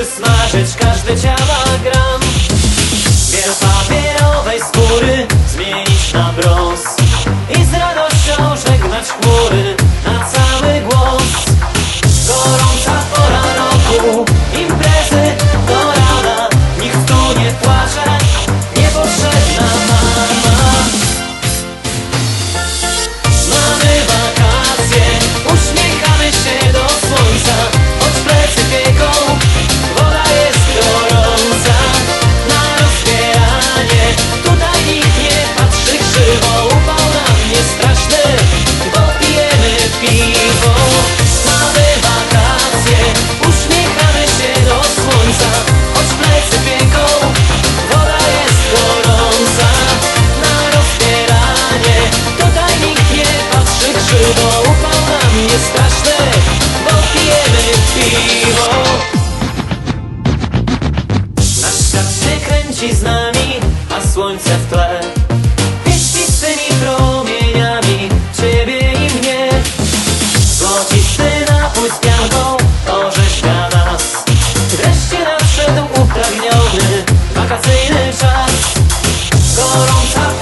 przysmażyć każde ciała gra leci z nami, a słońce w tle. Pieści swymi promieniami Ciebie i mnie Złociśny napój z pianką orzeźwia nas. Wreszcie nadszedł upragniony wakacyjny czas. Gorąca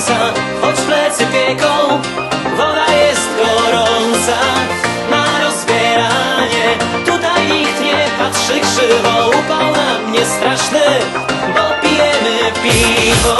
słońca Choć plecy pieką, woda jest gorąca. Na rozbieranie, tutaj nikt nie patrzy krzywo Upał na mnie straszny, bo pijemy piwo.